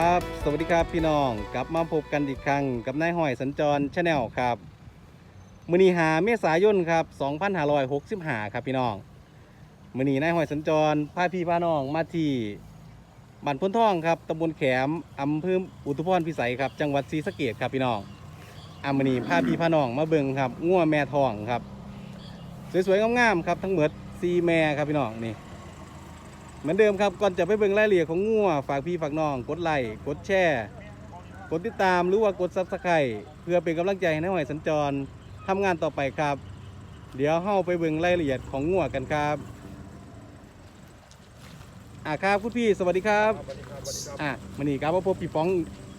ครับ สวัสดีครับพี่น้องกลับมาพบกันอีกครั้งกับนายหอยสัญจรชาแนลครับมือนีหาเมษายนครับ2565ครับพี่น้องมือนีนายหอยสัญจรพาพี่พาน้องมาที่บ้านพ้นทองครับตำบลแขมอำเภออุทุพรพิสัยครับ จังหวัดศรีสะเกษครับพี่น้องอามือนีพาพี่พาน้องมาเบิ่งครับงัวแม่ทองครับ สวยๆงามๆครับทั้งหมดซีแม่ครับพี่น้องนี่ เหมือนเดิมครับก่อนจะไปเบิ่งรายละเอียดของงัวฝากพี่ฝากน้องกดไลค์กดแชร์กดติดตามหรือว่ากดซับสไครต์เพื่อเป็นกำลังใจให้นายหอยสัญจรทำงานต่อไปครับ เดี๋ยวเข้าไปเบิ่งรายละเอียดของงัวกันครับอ่าครับคุณพี่สวัสดีครับสวัสดีครับสวัสดีครับอ่ามันนี่ครับว่าพบพี่ป้อง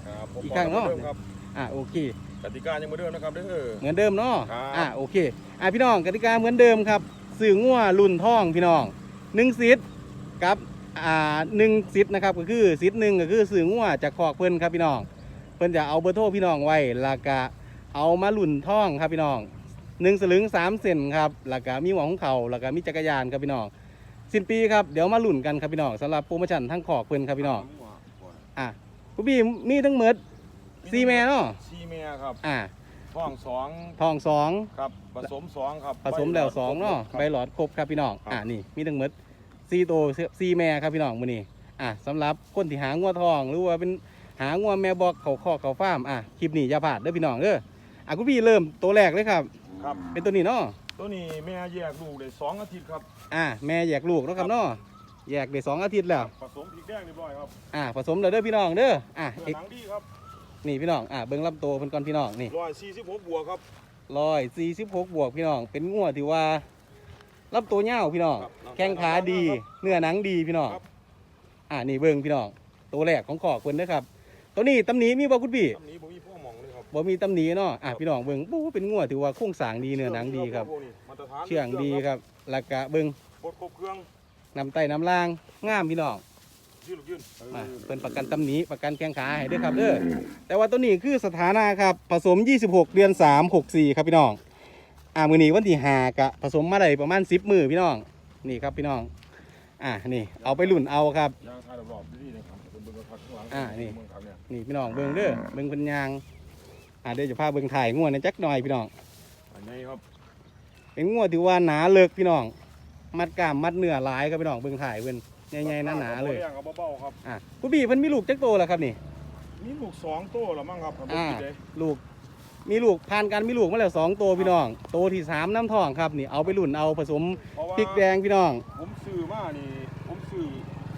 ครับผมอีกครั้งเนอะ หมืดิมครับอ่าโอเค กติกายังเหมือนเดิมนะครับเด้อ เหมือนเดิมเนาะ ครับ อ่าโอเค อ่าพี่น้องกติกาเหมือนเดิมครับ สื่องัวรุ่นท่องพี่น้องหนึ่งซิด กับอ่าหนึ่งซิดนะครับก็คือซิดหนึ่งก็คือสื่องัวจากคอกเพิ่นครับพี่น้อง เพิ่นจะเอาเบอร์โทรพี่น้องไว้แล้วก็เอามารุ่นท่องครับพี่น้องหนึ่งสลึงสามเซนครับแล้วก็มีหมวกของเขาแล้วก็มีจักรยานครับพี่น้องสิ้นปีครับเดี๋ยวมาลุ่นกันครับพี่น้องสำหรับโปรโมชั่นทั้งคอกเพิ่นครับพี่น้องอะคุณพี่มีทั้งหมดซีแม่เนาะซีเมียครับอะท้องสองทองสองครับผสมสองครับผสมแล้วสองเนาะครับใบหลอดครบครับพี่น้องครับอ่านี่มีทั้งหมด สี่ตัวสี่แม่ครับพี่น้องมื้อนี้อะสำหรับคนที่หางัวทอง หรือว่าเป็นหางัวแม่บอกเขาคอกเขาฟาร์มอะคลิปนี้อย่าพลาดเด้อพี่น้องเด้ออะคุณพี่เริ่มตัวแรกเลยครับ ครับ เป็นตัวนี้เนาะตัวนี้แม่แยกลูกได้สองอาทิตย์ครับ อะแม่แยกลูกเนาะครับเนาะแยกได้สองอาทิตย์แล้วผสมพริกแดงเรียบร้อยครับอะผสมแล้วเด้อพี่น้องเด้ออะเนื้เออกหนังดีครับนี่พี่น้องอะเบิ่งลำตัวเพิ่นก่อนพี่น้องนี่ร้อยสี่สิบหกบวกครับร้อยสี่สิบหกบวกพี่น้องเป็นงัวที่ว่า ลำตัวยาวพี่น้องครับแข้งขาดี เนื้อหนังดีพี่น้อง ครับ อ่านี่เบิ่งพี่น้อง ตัวแรกของขอกเพิ่นเด้อครับ ตัวนี้ตำหนิมีบ่คุณพี่ตำนี้ผมมีพ่อหมองเลยครับบ่มีตำหนิเนาะ อะพี่น้องเบิ่งปู้เป็นงัวถือว่าโครงสร้างดีเนื้อหนังดีครับ พวกนี้มาตรฐานเชื่องดีครับแล้วก็เบิ่งบดครบเครื่องนำไตน้ำล่าง งามพี่น้อง ยืดลูกยืนเออะอเพิ่นประกันตำหนิประกันแข้งขาให้เด้อครับเด้อแต่ว่าตัวนี้คือสถานะ ครับ ผสม 26 เดือน 3 64 ครับพี่น้อง อ่ามื้อนี้วันที่5กะผสมมาได้ประมาณ10มื้อพี่น้อง นี่ครับพี่น้อง อ่านี่ เอาไปลุ่นเอาครับ ยางทายรอบๆดีๆนะครับเป็นเบอร์พักข้างหลังอ่านี่ เมืองครับเนี่ยนี่พี่น้องเบิ่งเด้อเบิ่งเพิ่นยาง อ่าเดี๋ยวจะพาเบิ่งถ่ายงัวในอยจักหน่อยพี่น้อง อันนี้ครับเป็นงัวที่ว่าหนาเลิกพี่น้อง มัดกล้ามมัดเนื้อหลายครับพี่น้องเบิ่งถ่ายเพิ่นใหญ่ๆหนาๆเลยบ่างกับเบาๆครับ อะผู้พี่เพิ่นมีลูกจักโตแล้วครับนี่ มีลูกสองตัวแล้วมั้งครับผมอ่า คิดเลยลูก มีลูกผ่านการมีลูกมาแล้วสองตัวพี่น้องโตที่สามน้ำทองครับนี่เอาไปลุ่นเอาผสมเพราะว่าพริกแดงพี่น้อง ผมซื้อมานี่ผมซื้อ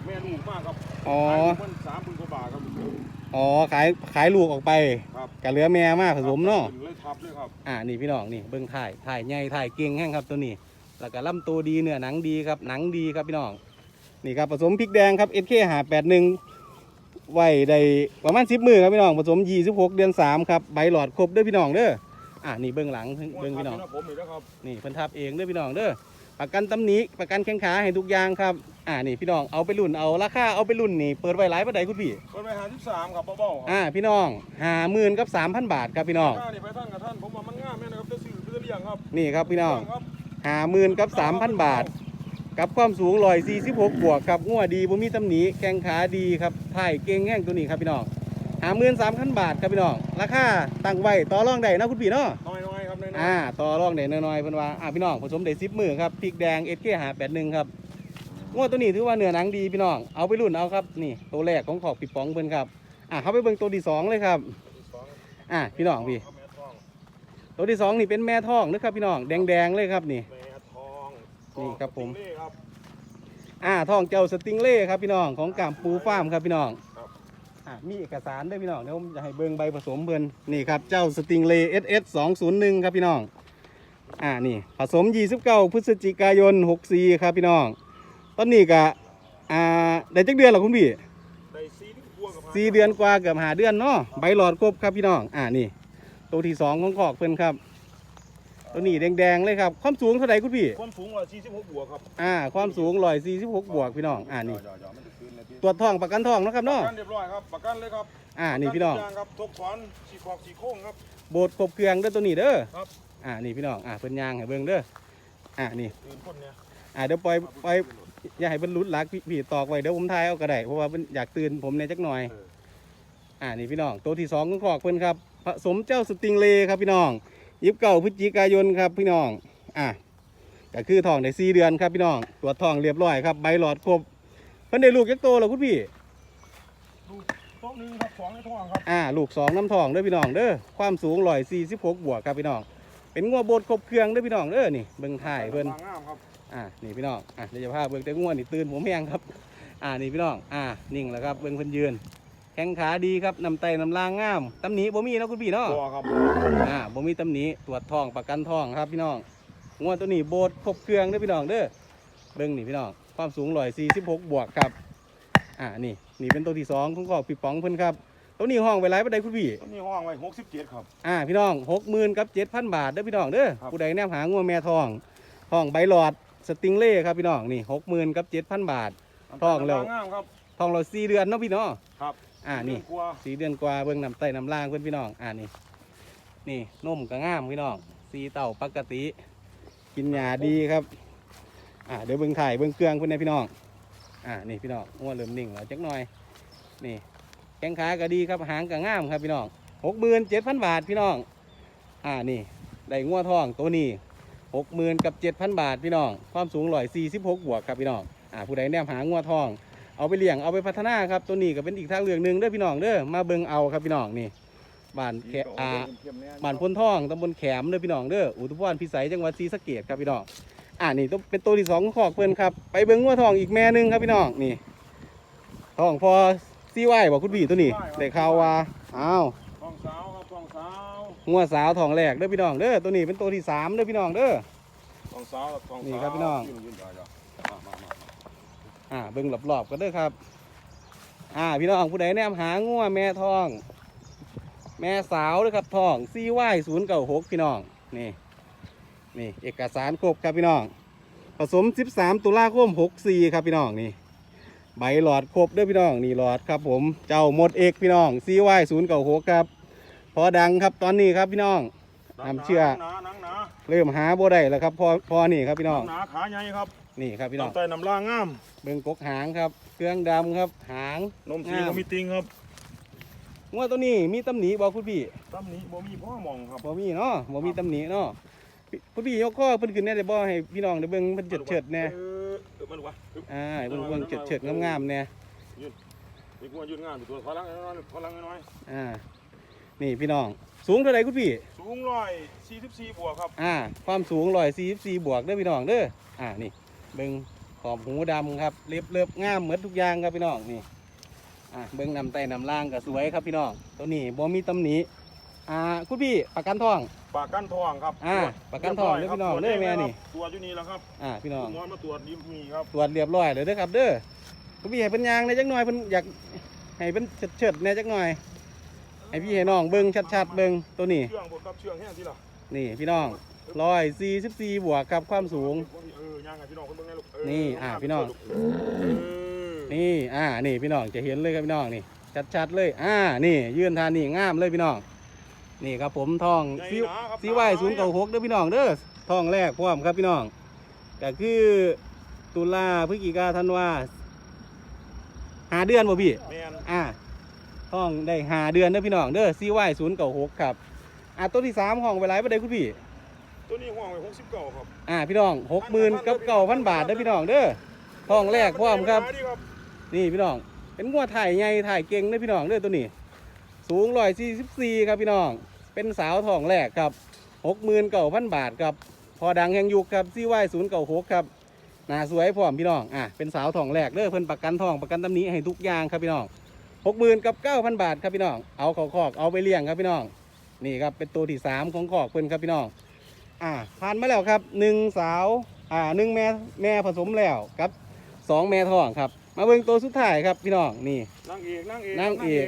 แม่ลูกมากครับอ๋อ ขายลูกมันสามพันกว่าบาทครับอ๋อขายขายลูกออกไปครับกับเหลือแม่มาผสมเนาะ เลยทับเลยครับอ่านี่พี่น้องนี่เบิ้งถ่ายถ่ายใหญ่ถ่ายเก่งแห้งครับตัวนี้ แล้วก็ลำตัวดีเนื้อหนังดีครับหนังดีครับพี่น้องนี่ครับผสมพริกแดงครับ SK หาแปดหนึ่ง ไว้ได้ประมาณสิบมือครับพี่น้องผสมยี่สิบหกเดือนสามครับใบหลอดครบเด้อพี่น้องเด้ออ่านี่เบิ้งหลังเบิ้งพี่น้องผมอีกแล้วครับนี่เพิ่นทับเองเด้อพี่น้องเด้อประกันตำหนิประกันแข้งขาให้ทุกอย่างครับอ่านี่พี่น้องเอาไปรุ่นเอาราคาเอาไปรุ่นนี่เปิดไว้หลายปานใดคุณพี่เปิดไปหาที่สามครับเบาๆครับอ่าพี่น้องหาหมื่นกับสามพันบาทครับพี่น้องหน้านี่ไปท่านกับท่านผมว่ามันง่ายแม่นะครับจะซื้อเพื่อเลี้ยงครับนี่ครับพี่น้องครับหาหมื่นกับสามพันบาท กับความสูงร้อยสี่สิบหกบวกครับงัวดีบ่มีตำหนิแข้งขาดีครับถ่ายเก่งแห้งตัวนี้ครับพี่น้องหาหมื่นสามพันบาทครับพี่น้องราคาตั้งไว้ต่อรองได้นะคุณพี่เนาะน้อยๆครับน้อยอ่าต่อรองได้น้อยๆเพิ่นว่าอ่าพี่น้องผสมได้สิบมือครับพริกแดงเอสเคหาแปดหนึ่งครับงัวตัวนี้ถือว่าเนื้อหนังดีพี่น้องเอาไปรุ่นเอาครับนี่ตัวแรกของขอบปิดป๋องเพิ่นครับอ่าเขาไปเบิ่งตัวที่สองเลยครับๆสองอ่าพี่น้องพี่เอาแม่ทองตัวที่สองนี่เป็นแม่ท้องนะครับพี่น้องแดงๆเลยครับนี่แม่ทอง นี่ครับผมสติ๊กเล่ครับ อ่าท้องเจ้าสติงเล่ครับพี่น้องของกามปูฟาร์มครับพี่น้องครับ อ่ามีเอกสารด้วยพี่น้องเดี๋ยวผมจะให้เบิ่งใบผสมเพิ่นนี่ครับเจ้าสติงเล่ SS 201ครับพี่น้องอ่านี่ผสม 29 พฤศจิกายน 64 ครับพี่น้อง ตอนนี้ก็อ่าได้จักเดือนแล้วคุณพี่ได้ซีนบัวกับหาสี่เดือนกว่าเกือบหาเดือนเนาะใบหลอดครบครับพี่น้องอ่านี่ตัวที่สองของขอกเพิ่นครับ ตัวนี้แดงๆเลยครับ ความสูงเท่าไหร่คุณพี่ ความสูงว่า46บวกครับอ่า ความสูงร้อยสี่สิบหกบวกพี่น้อง อ่านี่ ย่ๆๆมันจะขึ้นเลยพี่ตรวจท้องประกันท้องเนาะครับประเนาะ กันเรียบร้อยครับประกันเลยครับอ่า นี่พี่น้อง ประกัทุกย่างครับทบถอนสีขอกสีโค้งครับ โบดครบเครื่องเด้อตัวนี้เด้อครับ อ่า นี่พี่น้อง อ่าเพิ่นยางให้เบิ่งเด้อ อ่า นี่ตื่นคนเนี่ยอ่าเดี๋ยวปล่อยปล่อยอย่าให้เพิ่นหลุดหลักพี่พี่ตอกไว้เดี๋ยวผมทายเอาก็ได้ เพราะว่าเพิ่นอยากตื่นผมในจักหน่อย เอออ่า นี่พี่น้อง ตัวที่สองของขอกเพิ่นครับ ผสมเจ้าสติงเลครับพี่น้อง ยิบเก่าพฤศจิกายนครับพี่น้อง อะก็คือทองได้สี่เดือนครับพี่น้อง ตรวจทองเรียบร้อยครับ ใบหลอดครบเพิ่นได้ลูกยักษ์โตแล้วคุณพี่ดูโต๊ะหนึ่งครับสองในท้องครับ อ่า ลูกสองน้ำทองเด้อพี่น้องเด้อ ความสูงร้อยสี่สิบหกบวกครับพี่น้อง เป็นงัวโบดครบเครื่องเด้อพี่น้องเด้อ นี่เบิ่งถ่ายเพิ่นงามครับอ่า นี่พี่น้อง อะเดี๋ยวจะพาเบิ่งแต่งัวนี่ตื่นผมแห้งครับ อ่า นี่พี่น้อง อ่า นิ่งแล้วครับ เบิ่งเพิ่นยืน แข้งขาดีครับนำไตนำลางงามตำหนิบ่มีเนาะคุณพี่เนาะตัวครับอ่าบ่มีตำหนิตรวจทองประกันทองครับพี่น้องงัวตัวนี้โบดครบเครื่องเด้อพี่น้องเด้อเบิ่งนี่พี่น้องความสูงร้อยสี่สิบหกบวกครับอ่านี่นี่เป็นตัวที่สองของขอกพี่ป๋องเพิ่นครับตัวนี้ห้องไว้ไรบ่ได้คุณพี่ตัวนี้ห้องไว้หกสิบเจ็ดครับอ่าพี่น้องหกหมื่นกับเจ็ดพันบาทเด้อพี่น้องเด้อครับผู้ใดแนมหางัวแม่ทองทองใบหลอดสติงเล่ครับพี่น้องนี่หกหมื่นกับเจ็ดพันบาทท้องแล้วงามครับทองเราสี่เดือนเนาะพี่เนาะครับ อ่านี่กลัวสี่เดือนกว่าเบิ่งน้ำไตน้ำล่างเพื่อนพี่น้อง อ่านี่ นี่นมก็งามพี่น้อง สีเต่าปกติ กินหญ้าดีครับ อ่าเดี๋ยวเบิ่งถ่ายเบิ่งเครื่องเพื่อนนะพี่น้อง อ่านี่พี่น้องงัวเริ่มนิ่งแล้วจักหน่อย นี่แข้งขาก็ดีครับหางก็งามครับพี่น้องหกหมื่นเจ็ดพันบาทพี่น้อง อ่านี่ได้งัวทองตัวนี้หกหมื่นกับเจ็ดพันบาทพี่น้อง ความสูงร้อยสี่สิบหกบวกครับพี่น้อง อ่าผู้ใดแนมหางัวทอง เอาไปเลี้ยงเอาไปพัฒนาครับตัวนี้ก็เป็นอีกทางเลือกหนึ่งเด้อพี่น้องเด้อมาเบิ่งเอาครับพี่น้องนี่บ้านแขอ่าบ้านพนทองตำบลแขมเด้อพี่น้องเด้ออุทุพรพิสัยจังหวัดศรีสะเกษครับพี่น้องอ่านี่ต้องเป็นตัวที่สองของขอกเพิ่นครับไปเบิ่งงัวทองอีกแม่หนึงครับพี่น้องนี่ทองพอซีไหวบอกคุณพี่ตัวนี้ได้ข่าวว่าอ้าวท้องสาวครับท้องสาวงัวสาวทองแรกเด้อพี่น้องเด้อตัวนี้เป็นตัวที่สามเด้อพี่น้องเด้อท้องสาวครับท้องสาวนี่ครับพี่น้อง อ่าเบิ่งรอบๆกันเด้อครับ อ่าพี่น้องผู้ใดแนมหางัวแม่ทอง แม่สาวเด้อครับทองซีวายศูนย์เก้าหกพี่น้องนี่นี่เอกสารครบครับพี่น้อง ผสม 13 ตุลาคม64ครับพี่น้องนี่ใบหลอดครบเด้อพี่น้องนี่หลอดครับ ผมเจ้าหมดเอกพี่น้องซีวายศูนย์เก้าหกครับ พอดังครับตอนนี้ครับพี่น้องน้ำเชื่อหนาหนังหนาเริ่มหาบ่ได้แล้วครับพอพอนี่ครับพี่น้องหนาขาใหญ่ครับ นี่ครับพี่น้อง น้ำไตน้ำล่างงาม เบิ่งกกหางครับ เครื่องดำครับ หางนมสีงามก็มีติงครับงวดตัวนี้มีตำหนิบอกคุณพี่ตำหนี้บ่มีพ่อมองครับบ่มีเนาะบ่มีตำหนิเนาะพี่คุณพี่ยกข้อเพิ่นขึ้นแน่ได้บ่ให้พี่น้องได้เบิ่งเพิ่นเฉิดเฉิดๆแน่เออเออมันวะอึ๊บอ่าให้เบิ่งเบิ่งเฉิดเฉิดๆงามๆแน่มีกวนยืนงานอยู่ตัวพลังน้อยๆพลังน้อยอ่า นี่พี่น้อง สูงเท่าไหร่คุณพี่ ๆสูงร้อยสี่สิบสี่บวกครับ อ่า ความสูง144บวกเด้อพี่น้องเด้อ อ่า นี่ เบิ่งขอบหูดำครับเล็บเล็บงามเหมือนทุกอย่างครับพี่น้องนี่อ่าเบิ่งนำไตนำล่างก็สวยครับพี่น้องตัวนี้บ่มีตำหนิอ่าคุณพี่ประกันทอง ปากกันทองครับอ่าปากกันทองเด้อพี่น้องเด้อแม่นี่ ตรวจอยู่นี่แล้วครับอ่าพี่น้องคุณหมอมาตรวจยิ้มมีครับตรวจเรียบร้อยเลยเด้อครับ เด้อคุณพี่ให้เพิ่นยางในจักหน่อยเพิ่นอยากให้เพิ่นเฉิดๆในจักหน่อยให้พี่ให้น้องเบิ่งชัดๆเบิ่งตัวนี้เชื่องบดครับเชื่องแห้งที่ละนี่พี่น้องร้อยสี่สิบสี่บวกกับความสูง เออ ย่างไงพี่น้องคนเบิ่งไงลูกเนี่อ่าพี่น้องเออนี่อ่านี่พี่น้องจะเห็นเลยครับพี่น้องนี่ชัดๆเลยอ่านี่ยืนทานนี่งามเลยพี่น้องนี่ครับผมทองใหญ่ซีหนาครับซีไว้ศูนย์เก้าหกเด้อพี่น้องเด้อทองแรกพร้อมครับพี่น้องก็คือตุลาพฤศจิกาธันวาหาเดือนบ่พี่แมนอ่าห้องได้หาเดือนเด้อพี่น้องเด้อซีไว้ศูนย์เก้าหกครับอ่าตัวที่สามห้องไปไรไปได้คุณพี่ ตัวนี้ห้องไว้หกสิบเก้าครับอ่าพี่น้องหกหมื่นกับเก้าพันบาทเด้อพี่น้องเด้อห้องแรกพร้อมครับดีครับ นี่พี่น้อง เป็นงัวถ่ายใหญ่ถ่ายเก่งเด้อพี่น้องเด้อตัวนี้ สูงร้อยสี่สิบสี่ครับพี่น้อง เป็นสาวทองแรกครับหกหมื่นเก้าพันบาทครับ พอดังแห่งยุคครับซีไว้ศูนย์เก้าหกครับหน้าสวยพร้อมพี่น้อง อะเป็นสาวทองแรกเด้อเพิ่นประกันทองประกันตำหนี้ให้ทุกอย่างครับพี่น้องหกหมื่นกับเก้าพันบาทครับพี่น้อง เอาเขาคอกเอาไปเลี้ยงครับพี่น้อง นี่ครับเป็นตัวที่สามของคอกเพิ่นครับพี่น้อง อ่าผ่านมาแล้วครับหนึ่งสาวอ่าหนึ่งแม่แม่ผสมแล้วครับสองแม่ท้องครับ มาเบิ่งตัวสุดท้ายครับพี่น้องนี่นางเอกนางเอกนางเอก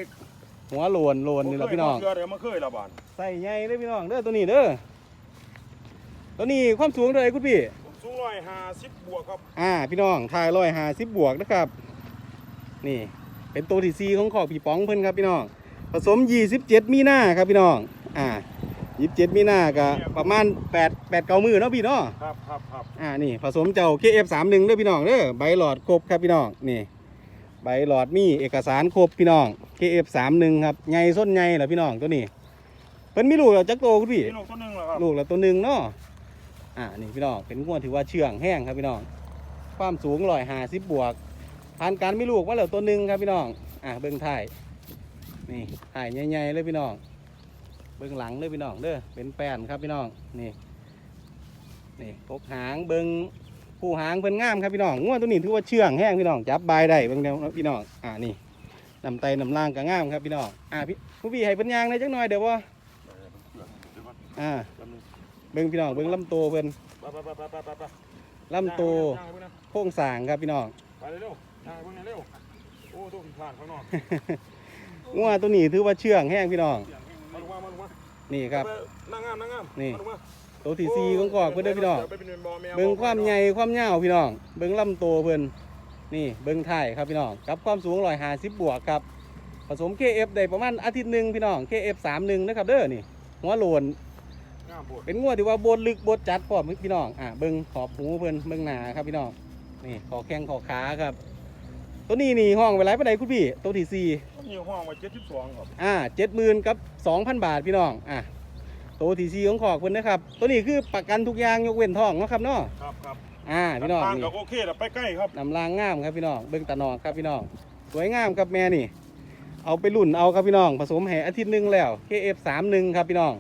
หัวโลนโลนนี่แหละพี่น้อง เชื่อเดี๋ยวมาเคยละบานใส่ใหญ่เลยพี่น้องเด้อตัวนี้เด้อตัวนี้ความสูงเท่าไหร่คุณพี่ผมสูงร้อยห้าสิบบวกครับอ่า พี่น้องทายร้อยหาสิบบวกนะครับ นี่ เป็นตัวที่ซีของขอกพี่ป๋องเพิ่นครับพี่น้องผสม27มีนาครับพี่น้อง อ่า 27มีนาก็ประมาณ8 8เก้ามือเนาะพี่เนาะครับครับครับอ่านี่ผสมเจ้า KF31 เด้อพี่น้องเด้อใบหลอดครบครับพี่น้องนี่ใบหลอดมีเอกสารครบพี่น้อง KF31 ครับใหญ่ส้นใหญ่เหรอพี่น้องตัวนี้เพิ่นมีลูกแล้วจักโตคุณพี่นี่ลูกตัวหนึงเหรอครับลูกแล้วตัวหนึ่งเนาะอ่านี่พี่น้องเป็นงวดถือว่าเชื่องแห้งครับพี่น้องความสูงร้อยห้าสิบบวกผ่านการมีลูกมาแล้วตัวหนึ่งครับพี่น้องอ่าเบิ้งถ่ายนี่ถ่ายใหญ่ๆเลยพี่น้อง เบิ้งหลังเลยพี่น้องเด้อเป็นแป้นครับพี่น้องนี่นี่พกหางเบิ้งผู้หางเพิ่นงามครับพี่น้องงวดตัวนี้ถือว่าเชื่องแห้งพี่น้องจับบายได้เบิ่งเดียวนะพี่น้องอ่านี่นำไตนำล่างก็งามครับพี่น้องอ่าพี่ผู้พี่ให้เพิ่นยางในอยจักหน่อยเดี๋ยวว่าอ่าเบิ่งพี่น้องเบิ่งลำโตวเพิ่นไปไปไปไปไปไปไปลำโตวย่างไปนะโค้งสร้างครับพี่น้องไปเร็วๆย่างไปเร็วๆโอ้ตัวผิดพลาดข้างนอกงัวตัวนี้ถือว่าเชื่องแห้งพี่น้อง นี่ครับไปนั่งงามนั่งงามนี่ มาลงมาตัวที่สี่ของกอกเพิ่นเด้อพี่น้องดี๋ยวไปเป็นบอแมวเบิ่งความใหญ่ความยาวพี่น้อง เบิ่งลำโตวเพิ่นนี่เบิ่งท้ายครับพี่น้องกับความสูง150บวกครับ ผสม KF ได้ประมาณอาทิตย์หนึงพี่น้อง KF 31นะครับเด้อนี่หัวโลนงามปวดเป็นงัวที่ว่าบดลึกบดจัดพร้อมพี่น้องอ่าเบิ่งขอบหูเพิ่นเบิ่งหน้าครับพี่น้องนี่ขอแข้งขอขาครับ ตัวนี้นี่ห้องไว้หลายปานใดคุณพี่ ตัวที่สี่นี่ห้องไว้เจ็ดสิบสองครับ อ่าเจ็ดหมื่นกับสองพันบาทพี่น้อง อะตัวทีซีของขอกเพิ่นนะครับ ตัวนี้คือประกันทุกอย่างยกเว้นทองเนาะครับเนาะ ครับครับอ่าพี่น้องทางนี่ ก็โอเคแต่ไปใกล้ครับ นำรางงามครับพี่น้องเบิ่งตาหนอกครับพี่น้องสวยงามครับแม่นี่ เอาไปรุ่นเอาครับพี่น้อง ผสมแห่อาทิตย์หนึงแล้ว KF31 ครับพี่น้อง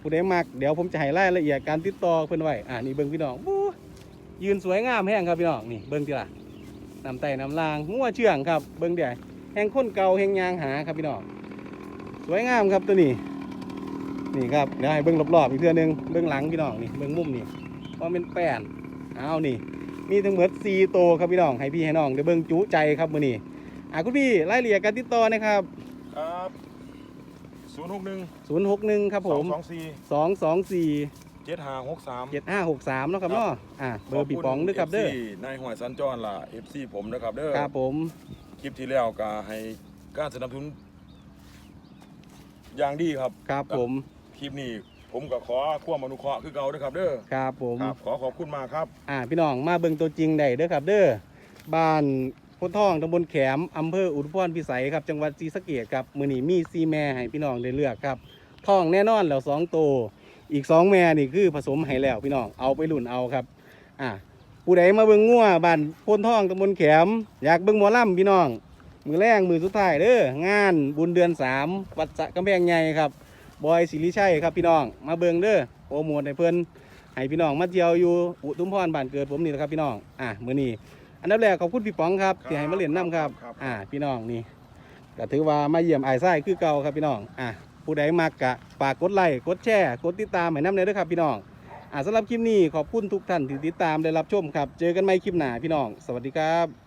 ผู้ใดมักเดี๋ยวผมจะให้รายละเอียดการติดต่อเพิ่นไว้อ่านี่เบิ่งพี่น้องบู๊ยืนสวยงามแห้งครับพี่น้องนี่เบิ่งทีละ นำไตนำรางงัวเชื่องครับ เบิ่งเดี๋ยวแห่งคนเก่าแห่งยางหาครับพี่น้องสวยงามครับตัวนี้ นี่ครับเดี๋ยวให้เบิ้งรอบๆอีกเทื่อนึงเบิ้งหลังพี่น้องนี่เบิ้งมุมนี่เพราะเป็นแป้นเอานี่ มีทั้งหมดสี่โตวครับพี่น้องให้พี่ให้น้องเดี๋ยวเบิ้งจุใจครับมื้อนี้อะคุณพี่รายละเอียดการติดต่อนะครับครับศูนย์หกหนึ่ง061ครับผมสองสองสี่224 เจ็ดห้าหกสาม7563เนาะครับเนาะอะเบอร์ปีป๋องด้วยครับเด้อนายหวยสัญจรล่ะ FC ผมนะครับเด้อครับผม คลิปที่แล้วก็ให้การสนับสนุนอย่างดีครับ ครับผม คลิปนี้ผมก็ขอความอนุเคราะห์คือเก่านะครับเด้อครับผม ครับขอขอบคุณมากครับ อ่าพี่น้องมาเบิ่งตัวจริงได้เด้อครับเด้อบ้านพุททองตำบลแขมอำเภออุทุพรพิสัยครับจังหวัดศรีสะเกษครับมื้อนี้มีซีแม่ให้พี่น้องได้เลือกครับท้องแน่นอนแล้วสองตัว อีกสองแม่นี่คือผสมให้แล้วพี่น้องเอาไปลุ่นเอาครับ อ่าผู้ใดมาเบิ่งงัวบ้านโพนทองตำบลแขม อยากเบิ่งหมอลำพี่น้อง มือแรงมือสุดท้ายเด้องานบุญเดือนสามวัดสะกำแพงใหญ่ครับบอยศิริชัยครับพี่น้อง มาเบิ่งเด้อโปรโมทให้เพิ่นให้พี่น้องมาเที่ยวอยู่อุทุมพรบ้านเกิดผมนี่แหละครับพี่น้องอะมื้อนี้อันดับแรกขอบคุณพี่ป๋องครับที่ให้มาเล่นน้ำครับ ครับ อะพี่น้องนี่ก็ถือว่ามาเยี่ยมไอ้ายไส้คือเก่าครับพี่น้องอะ ผู้ใดมากกะฝากกดไลค์กดแชร์กดติดตามให้น้ำเลยด้วยครับพี่น้องอ่าสำหรับคลิปนี้ขอบคุณทุกท่านที่ติดตามได้รับชมครับ เจอกันใหม่คลิปหน้าพี่น้อง สวัสดีครับ